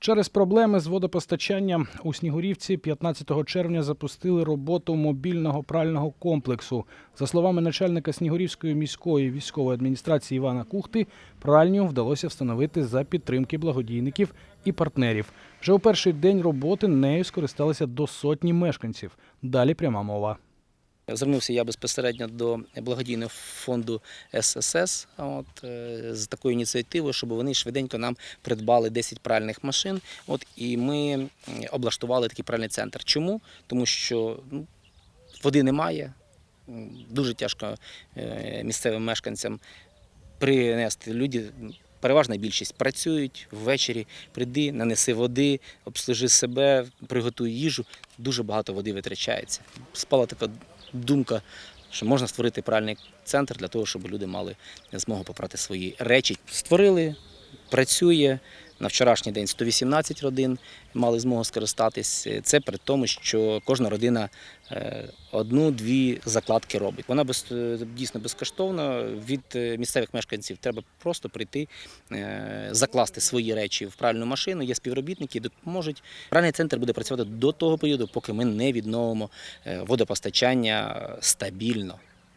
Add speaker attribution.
Speaker 1: Через проблеми з водопостачанням у Снігурівці 15 червня запустили роботу мобільного прального комплексу. За словами начальника Снігурівської міської військової адміністрації Івана Кухти, пральню вдалося встановити за підтримки благодійників і партнерів. Вже у перший день роботи нею скористалися до сотні мешканців. Далі пряма мова.
Speaker 2: Звернувся я безпосередньо до благодійного фонду ССС от, е, з такою ініціативою, щоб вони швиденько нам придбали 10 пральних машин. От, і ми облаштували такий пральний центр. Чому? Тому що ну, води немає. Дуже тяжко е, місцевим мешканцям принести. Люди, переважна більшість працюють ввечері, прийди, нанеси води, обслужи себе, приготуй їжу. Дуже багато води витрачається. Спала така думка, що можна створити пральний центр для того, щоб люди мали змогу попрати свої речі. Створили, працює. На вчорашній день 118 родин мали змогу скористатись. Це при тому, що кожна родина е, одну-дві закладки робить. Вона без, е, дійсно безкоштовна. Від е, місцевих мешканців треба просто прийти, закласти свої речі в пральну машину. Є співробітники, допоможуть. Пральний центр буде працювати до того періоду, поки ми не відновимо водопостачання стабільно.